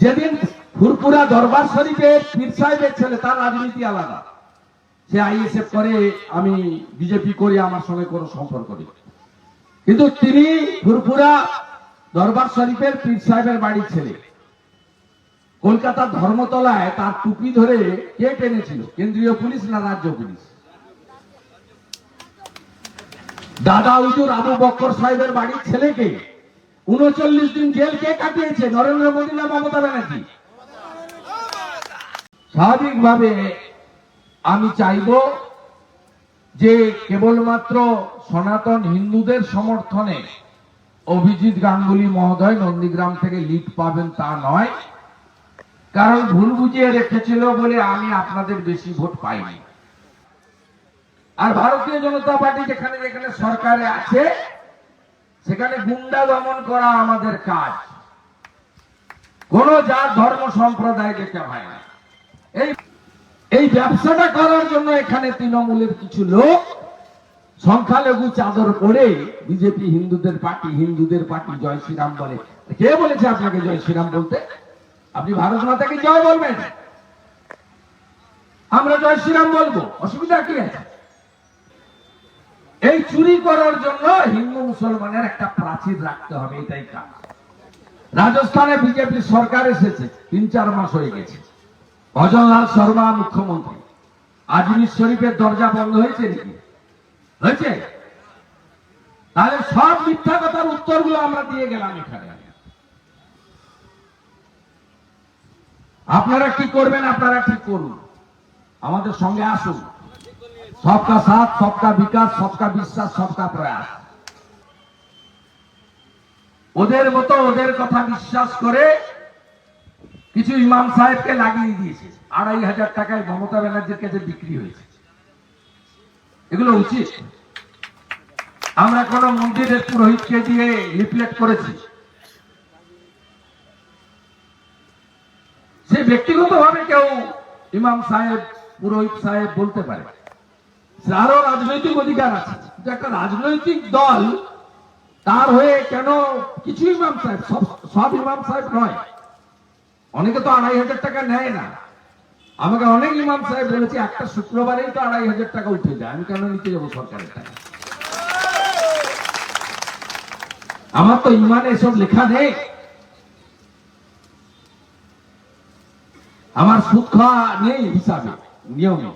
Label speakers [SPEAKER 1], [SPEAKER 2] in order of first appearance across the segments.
[SPEAKER 1] যেদিন ফুরপুরা দরবার শরীফের পীর সাহেবের ছেলে, তার রাজনীতি আলাদা। সে আইএসএফ করে, আমি বিজেপি করি, আমার সঙ্গে কোনো সম্পর্ক নেই। কিন্তু তিনি ফুরপুরা দরবার শরীফের পীর সাহেবের বাড়ির ছেলে। কলকাতার ধর্মতলায় তার টুপি ধরে কে টেনেছিল? কেন্দ্রীয় পুলিশ না রাজ্য পুলিশ? দাদা উজুর আবু বক্কর সাহেবের বাড়ির ছেলেকে উনচল্লিশ দিন জেল কে কাটিয়েছে? নরেন্দ্র মোদী না মমতা ব্যানার্জি? স্বাভাবিকভাবে আমি চাইব যে কেবলমাত্র সনাতন হিন্দুদের সমর্থনে অভিজিৎ গাঙ্গুলি মহোদয় নন্দীগ্রাম থেকে লিড পাবেন তা নয়। কারণ ভুল বুঝিয়ে রেখেছিল বলে আমি আপনাদের বেশি ভোট পাইনি। আর ভারতীয় জনতা পার্টি যেখানে যেখানে সরকারে আছে সেখানে গুন্ডা দমন করা আমাদের কাজ। কোন জাত, ধর্ম, সম্প্রদায় দেখে হয় না। এই এই ব্যবসাটা করার জন্য এখানে তৃণমূলের কিছু লোক সংখ্যালঘু চাদর পরে বিজেপি হিন্দুদের পার্টি হিন্দুদের পার্টি, জয় শ্রীরাম বলে। কে বলেছে আপনাকে জয় শ্রীরাম বলতে? আপনি ভারত মাতাকে জয় বলবেন? আমরা জয় শ্রীরাম বলব। অসুবিধা কি আছে? এই চুরি করার জন্য হিন্দু মুসলমানের একটা প্রাচীর রাখতে হবে, এটাই কাজ। রাজস্থানে বিজেপি সরকার এসেছে, তিন চার মাস হয়ে গেছে। ভজনলাল শর্মা মুখ্যমন্ত্রী। আজমির শরীফের দরজা বন্ধ হয়েছে নাকি? হয়েছে? তাহলে সব মিথ্যা কথার উত্তরগুলো আমরা দিয়ে গেলাম এখানে। আপনারা কি করবেন, আপনারা ঠিক করুন। আমাদের সঙ্গে আসুন। সবকা সাথ, সবকা বিকাশ, সবকা বিশ্বাস, সবকা প্রয়াস। ওদের মতো ওদের কথা বিশ্বাস করে কিছু ইমাম সাহেবকে লাগিয়ে দিয়েছে। আড়াই হাজার টাকায় মমতা ব্যানার্জির কাছে বিক্রি হয়েছে। এগুলো উচিত। আমরা কোন মন্দিরের পুরোহিতকে দিয়ে লিফলেট করেছি। সে ব্যক্তিগতভাবে কেউ ইমাম সাহেব, পুরোহিত সাহেব বলতে পারে তারও রাজনৈতিক অধিকার আছে। কিন্তু একটা রাজনৈতিক দল তার হয়ে কেন কিছু ইমাম সাহেব, সব ইমাম সাহেব নয়। অনেকে তো আড়াই হাজার টাকা নেয় না। আমাকে অনেক ইমাম সাহেব বলেছে, একটা শুক্রবারেই তো আড়াই হাজার টাকা উঠে যায়। আমি কেন নিতে যাব সরকারের টাকা? আমার তো ইমানে এসব লেখা নেই। আমার খাওয়া নেই হিসাবে, নিয়মে।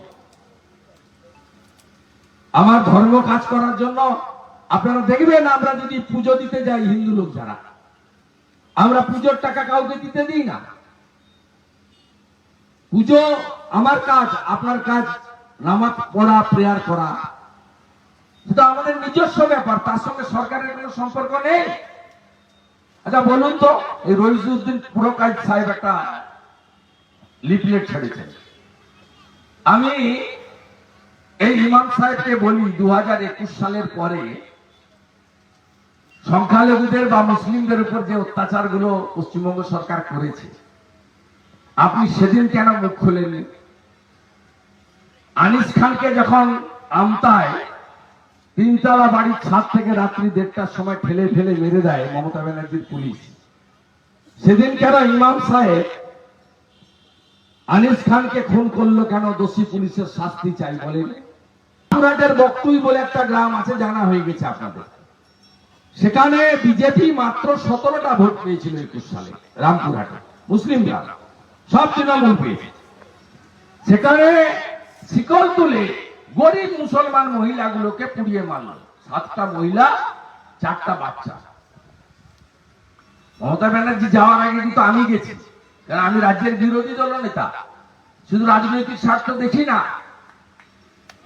[SPEAKER 1] আমার ধর্ম কাজ করার জন্য আপনারা দেখবেন, আমরা যদি পুজো দিতে যাই হিন্দু লোক যারা, আমরা পুজোর টাকা কাউকে দিতে দিই না। পুজো আমার কাজ, আপনার কাজ, নামাজ পড়া, প্রেয়ার করা। সেটা আমাদের নিজস্ব ব্যাপার, তার সঙ্গে সরকারের কোনো সম্পর্ক নেই। আচ্ছা বলুন তো, এই রইজুদ্দিন পুরো কাজ সাহেব একটা লিফলেট ছেড়েছেন। আমি এই ইমাম সাহেবকে বলি দু হাজার একুশ সালের পরে সংখ্যালঘুদের বা মুসলিমদের উপর যে অত্যাচারগুলো পশ্চিমবঙ্গ সরকার করেছে, আপনি সেদিন কেন মুখ খুলেননি? আনিস খানকে যখন আমতায় তিনতলা বাড়ির ছাদ থেকে রাত্রি দেড়টার সময় ঠেলে ফেলে মেরে দেয় মমতা ব্যানার্জির পুলিশ, সেদিন কেন ইমাম সাহেব আনিস খানকে খুন করল কেন? দোষী পুলিশের শাস্তি চাই বলেন। রামপুরহাটের বক্তুই বলে একটা গ্রাম আছে, জানা হয়ে গেছে আপনাদের। সেখানে বিজেপি মাত্র সতেরোটা ভোট পেয়েছিল একুশ সালে, রামপুরহাটে, মুসলিম গ্রাম, সব তৃণমূল পেয়েছে সেখানে শিকল তুলে গরিব মুসলমান মহিলাগুলোকে পুড়িয়ে মারল। সাতটা মহিলা, চারটা বাচ্চা। মমতা ব্যানার্জি যাওয়ার আগে কিন্তু আমি গেছি। কারণ আমি রাজ্যের বিরোধী দল নেতা। শুধু রাজনৈতিক স্বার্থ দেখি না।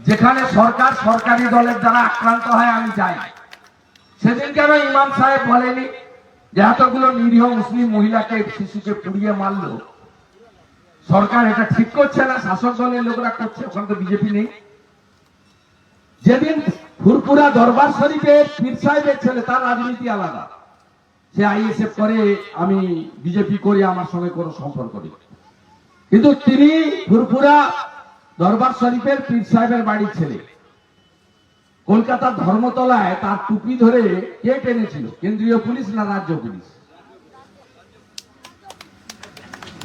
[SPEAKER 1] যেখানে সরকার সরকারি দলের দ্বারা আক্রান্ত হয়, আমি যাই। সেদিন কেন ইমাম সাহেব বলেনি যে এতগুলো নিরীহ মুসলিম মহিলাকে শিশুকে পুড়িয়ে মারলো। সরকার এটা ঠিক করছে না, শাসক দলের লোকরা করছে, ওখানে তো বিজেপি নেই। যেদিন ফুরপুরা দরবার শরীফের পীর সাহেবের ছেলে, তার রাজনীতি আলাদা। সে আইএসএফ করে, আমি বিজেপি করি, আমার সঙ্গে কোনো সম্পর্ক নেই। কিন্তু তিনি ফুরপুরা দরবার শরীফের পীর সাহেবের বাড়ির ছেলে। কলকাতার ধর্মতলায় তার টুপি ধরে কে টেনেছিল? কেন্দ্রীয় পুলিশ না রাজ্য পুলিশ?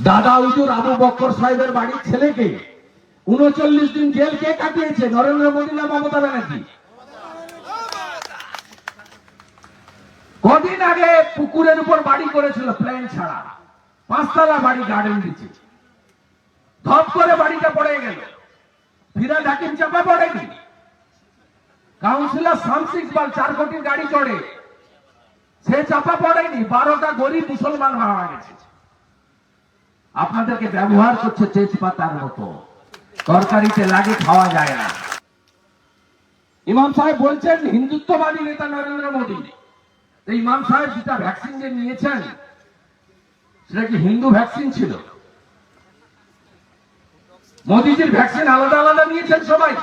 [SPEAKER 1] দাদা হুজুর আবু বক্কর সাহেবের বাড়ির ছেলেকে উনচল্লিশ দিন জেল কে কাটিয়েছে? নরেন্দ্র মোদী না মমতা ব্যানার্জি? কদিন আগে পুকুরের উপর বাড়ি করেছিল প্লেন ছাড়া। পাঁচতলা বাড়ি গার্ডেন দিচ্ছে। ধপ করে বাড়িটা পড়ে গেল। ফিরাদ হাকিম চাপা পড়েনি। কাউন্সিলর শামস ইকবাল চার কোটির গাড়ি চড়ে। সে চাপা পড়েনি, বারোটা গরিব মুসলমান মারা গেছে। আপনাদেরকে ব্যবহার করছে তেজপাতার মতো। তরকারিতে লাগে, খাওয়া যায় না। ইমাম সাহেব বলছেন, হিন্দুত্ববাদী নেতা নরেন্দ্র মোদী। তো ইমাম সাহেব যেটা ভ্যাকসিন যে নিয়েছেন, সেটা কি হিন্দু ভ্যাকসিন ছিল? মোদীজির ভ্যাকসিন আলাদা আলাদা নিয়েছেন সবাই।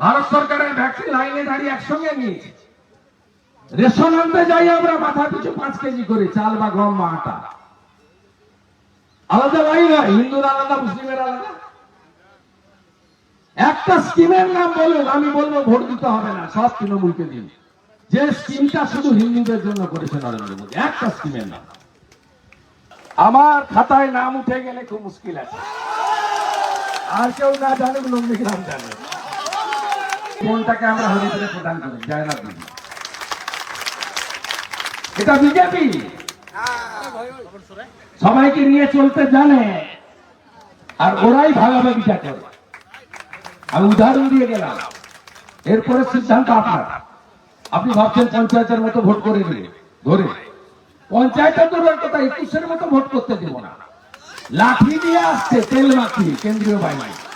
[SPEAKER 1] ভারত সরকারের ভ্যাকসিন লাইনে দাঁড়িয়ে একসঙ্গে নিয়েছে। রেশন আনতে যাই আমরা, মাথা পিছু পাঁচ কেজি করে, চাল বা গম বা আটা। আলাদা লাইন হয়, হিন্দুর আলাদা, মুসলিমের আলাদা। একটা স্কিমের নাম বলুন, আমি বলব ভোট দিতে হবে না, সব তৃণমূলকে দিন যে স্কিমটা শুধু হিন্দুদের জন্য করেছে নরেন্দ্র মোদী, একটা স্কিমের নাম। আমার খাতায় নাম উঠে গেলে খুব মুশকিল আছে। আর কেউ না নন্দীগ্রাম জানে কোনটাকে আমরা প্রদান করি? এটা বিজেপি। সবাইকে নিয়ে চলতে জানে। আর ওরাই ভাগাভাগিটা করে। আমি উদাহরণ দিয়ে গেলাম। এরপরে সিদ্ধান্ত আপনার। আপনি ভাবছেন পঞ্চায়েতের মতো ভোট করে দিলে ধরে। পঞ্চায়েতের দলের কথা, একুশের মতো ভোট করতে দেব না। লাঠি দিয়ে আসছে, তেল মাখিয়ে কেন্দ্রীয় বাহিনী।